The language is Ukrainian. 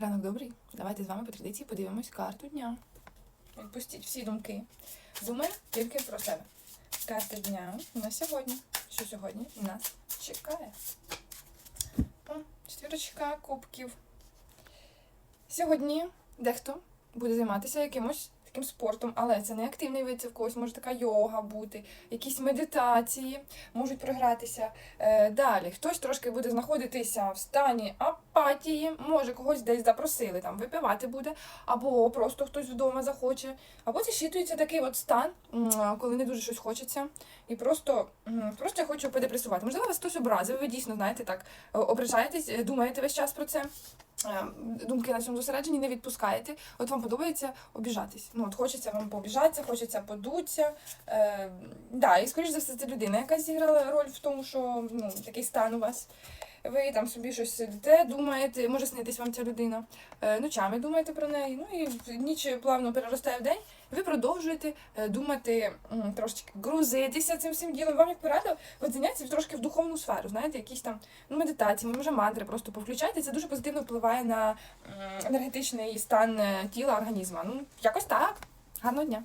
Ранок добрий. Давайте з вами по традиції подивимось карту дня. Відпустіть всі думки. Думай тільки про себе. Карта дня на сьогодні. Що сьогодні нас чекає? О, четвірочка кубків. Сьогодні дехто буде займатися якимось таким спортом, але це не активний вид, це в когось може така йога бути, якісь медитації можуть програтися. Е, далі хтось трошки буде знаходитися в стані апатії, може когось десь запросили, там випивати буде, або просто хтось вдома захоче, або зачитується такий от стан, коли не дуже щось хочеться, і просто, просто я хочу подепресувати. Можливо, вас хтось образив, ви дійсно знаєте так, е, ображаєтесь, е, думаєте весь час про це. е, Думки на цьому зосереджені, не відпускаєте. От вам подобається обіжатись. Ну, от хочеться вам пообіжатися, хочеться подуться. Е, да, і скоріш за все, це людина, яка зіграла роль в тому, що ну, такий стан у вас. Ви там собі щось сидите, думаєте, може снитись вам ця людина. Е, ночами думаєте про неї. Ну і ніч плавно переростає в день. Ви продовжуєте е, думати трошечки грузитися цим всім ділом. Вам як порада, от заняття трошки в духовну сферу, знаєте, якісь там ну, медитації, може мантри просто повключайте. Це дуже позитивно впливає на енергетичний стан е, тіла, організму. Ну, якось так. Гарного дня!